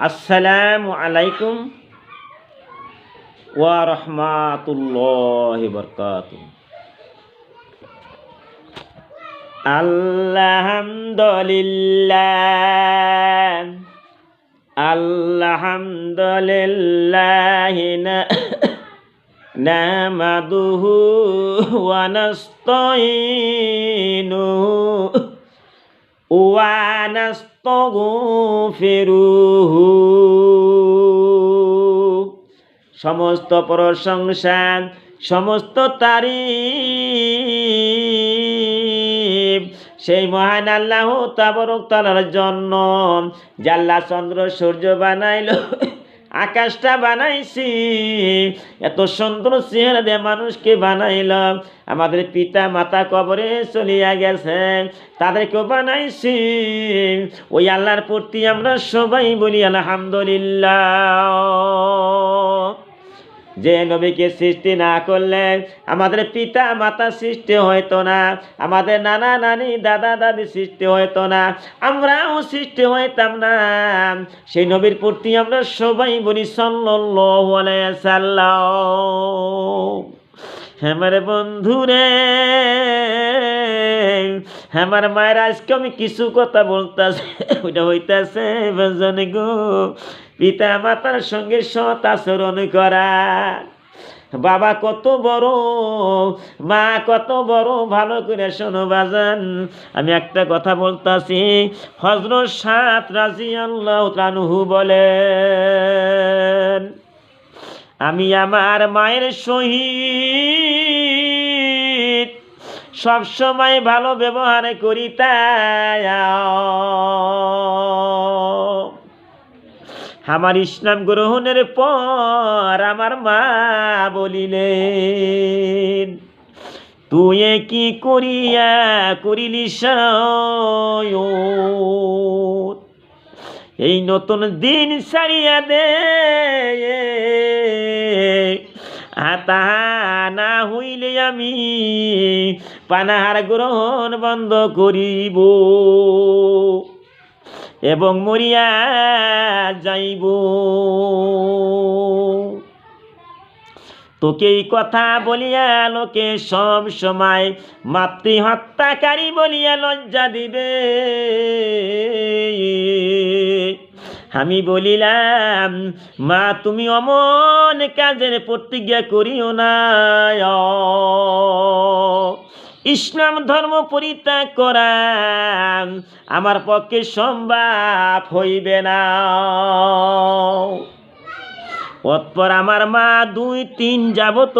আসসালামু আলাইকুম ওয়া রহমাতুল্লাহি বরকাত আলহামদুলিল্লাহ আলহামদুলিল্লাহ নামাদুহু ওয়া নাস্তাইনুহু ফেরুহু সমস্ত প্রশংসা সমস্ত তারি সেই মহান আল্লাহ তাবরক তালার জন্য। জাল্লা চন্দ্র সূর্য বানাইল। আকাশটা বানাইছি। এত সুন্দর চেহারা দিয়ে মানুষকে বানাইলাম আমাদের পিতা মাতা কবরে চলিয়া গেছে। তাদেরকেও বানাইছি। ওই আল্লাহর প্রতি আমরা সবাই বলি, আলহামদুলিল্লাহ। যে নবীকে সৃষ্টি না করলে আমাদের পিতা মাতা সৃষ্টি হইতো না, আমাদের নানা নানি দাদা দাদি সৃষ্টি হইতো না, আমরাও সৃষ্টি হইতাম না। সেই নবীর প্রতি আমরা সবাই বলি সাল্লাহ হ্যাঁ বন্ধুরে আমার মায়ের আজকে আমি কিছু কথা বলতেছে। ওইটা হইতেছে বেজনে গো পিতা মাতার সঙ্গে সৎ আচরণ করা। বাবা কত বড়, মা কত বড়, ভালো করে শোনো বাজান। আমি একটা কথা বলতাছি, হজরত সাত রাজি আল্লাহ ত্রানুহু বলেন, আমি আমার মায়ের সহিত সব সময় ভালো ব্যবহার করি আমার ইসলাম গ্রহণের পর আমার মা বলিলেন, তুই কি করিয়া করিলি? এই নতুন দিন সারিয়া দে আর তাহা না হইলে আমি পানাহার গ্রহণ বন্ধ করিব। এবং মরিয়া যাইব। তোকে এই কথা বলিয়া লোকে সব সময় মাতৃহত্যাকারী বলিয়া লজ্জা দিবে। আমি বলিলাম, মা, তুমি অমন কাজের প্রতিজ্ঞা করিও না। ইসলাম ধর্ম পরিত্যাগ করা আমার পক্ষে সম্ভব হইবে না। অতপর আমার মা দুই তিন যাবত,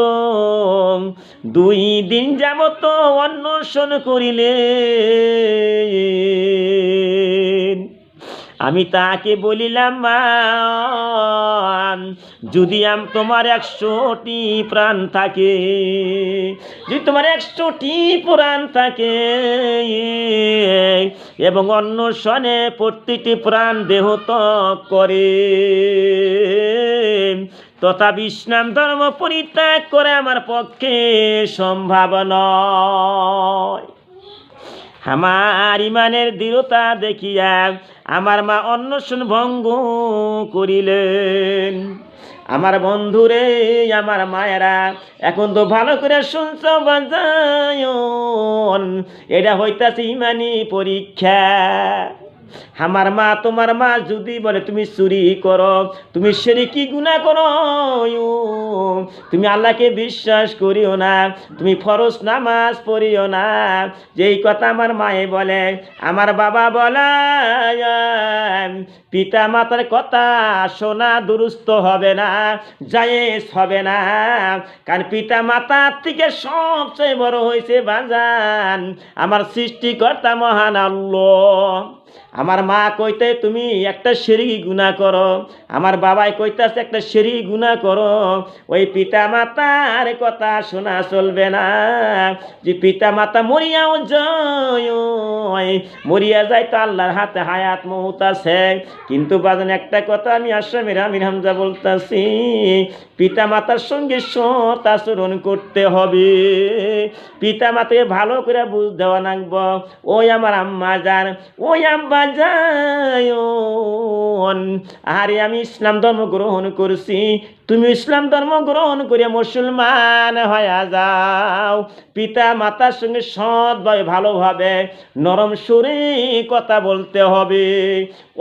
দুই দিন যাবত অন্বেষণ করিলে আমি তাকে বলিলাম যদি আম, তোমার একশোটি প্রাণ থাকে, যদি তোমার একশোটি প্রাণ থাকে, এবং অন্য সনে প্রতিটি প্রাণ দেহ করে তথা ইসলাম ধর্ম পরিত্যাগ করে আমার পক্ষে সম্ভব নয়। আমার ইমানের দৃঢ়তা দেখিয়া আমার মা অন্বেষণ ভঙ্গ করিলেন। আমার বন্ধুরে, আমার মায়েরা, এখন তো ভালো করে শুনছ, বাজায়ন। এটা হইতাছে ইমানি পরীক্ষা। আমার মা, তোমার মা যদি বলে, তুমি চুরি করো, তুমি সেরি কি গুণা করো তুমি আল্লাহকে বিশ্বাস করিও না, তুমি ফরজ নামাজ পড়িও না। যেই কথা আমার মায়ে বলে, আমার বাবা বলে পিতা মাতার কথা শোনা দুরুস্ত হবে না, জায়েজ হবে না। কারণ পিতা মাতার থেকে সবচেয়ে বড় হয়েছে বাজান আমার সৃষ্টিকর্তা মহান আল্লাহ। আমার মা কইতে, তুমি একটা সেরি গুণা করো। আমার বাবাই কইতাছে, একটা সেরি গুণা করো। ওই পিতা মাতার কথা শোনা চলবে না। যে পিতা মাতা মরিয়াও যায়, মরিয়া যায় তো আল্লাহর হাতে হায়াত মহুত আছে। কিন্তু বাজান একটা কথা আমি আসামের আমির হামজা বলতাছি পিতা মাতার সঙ্গে সৎ আচরণ করতে হবে। পিতা মাতাকে ভালো করে বুঝ দেওয়া লাগবো। ওই আমার আম্মা যান ওই আব্বা বাজায় আরে আমি ইসলাম ধর্ম গ্রহণ করছি। তুমি ইসলাম ধর্ম গ্রহণ করে মুসলমান হয়ে যাও। পিতা মাতার সঙ্গে সৎভাবে ভালোভাবে, নরম সুরে কথা বলতে হবে।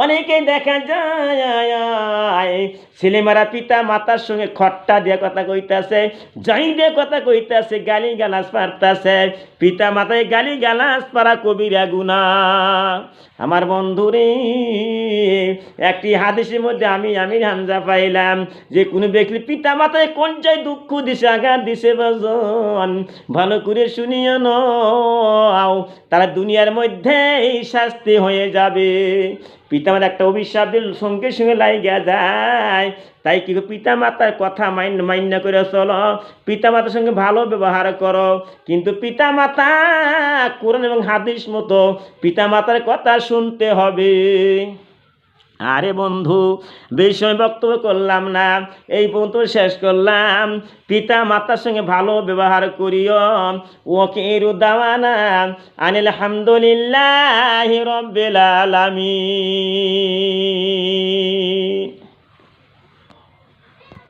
অনেকে দেখা যায়, ছেলেমেয়েরা পিতা মাতার সঙ্গে খট্টা দিয়ে কথা কইতাছে, যাই দিয়ে কথা কইতাছে গালি গালাস পারতাছে পিতা মাতায় গালি গালাস পারা কবিরা গুনা আমার বন্ধুরে, একটি হাদিসের মধ্যে আমি আমি হামজা পাইলাম যে, কোনো ব্যক্তি পিতা মাতায় কোন চাই দুঃখ দিছে, আঘাত দিছে বাজন, ভালো করে শুনিও নাও, তারা দুনিয়ার মধ্যে শাস্তি হয়ে যাবে। পিতামাতা একটা অভিশাপ দিল, সঙ্গে সঙ্গে লাইগা যায়। তাই কি পিতা মাতার কথা মাইন্য মান্য করে চলো। পিতা মাতার সঙ্গে ভালো ব্যবহার করো। কিন্তু পিতা মাতা কোরআন এবং হাদিস মতো পিতামাতার কথা শুনতে হবে। আরে বন্ধু, বিষয় বক্তব্য করলাম না, এই পর্যন্ত শেষ করলাম। পিতা মাতার সঙ্গে ভালো ব্যবহার করিও ওকে দাওয়ানা আনিল হামদুলিল্লাহ রব্বিল আলামিন।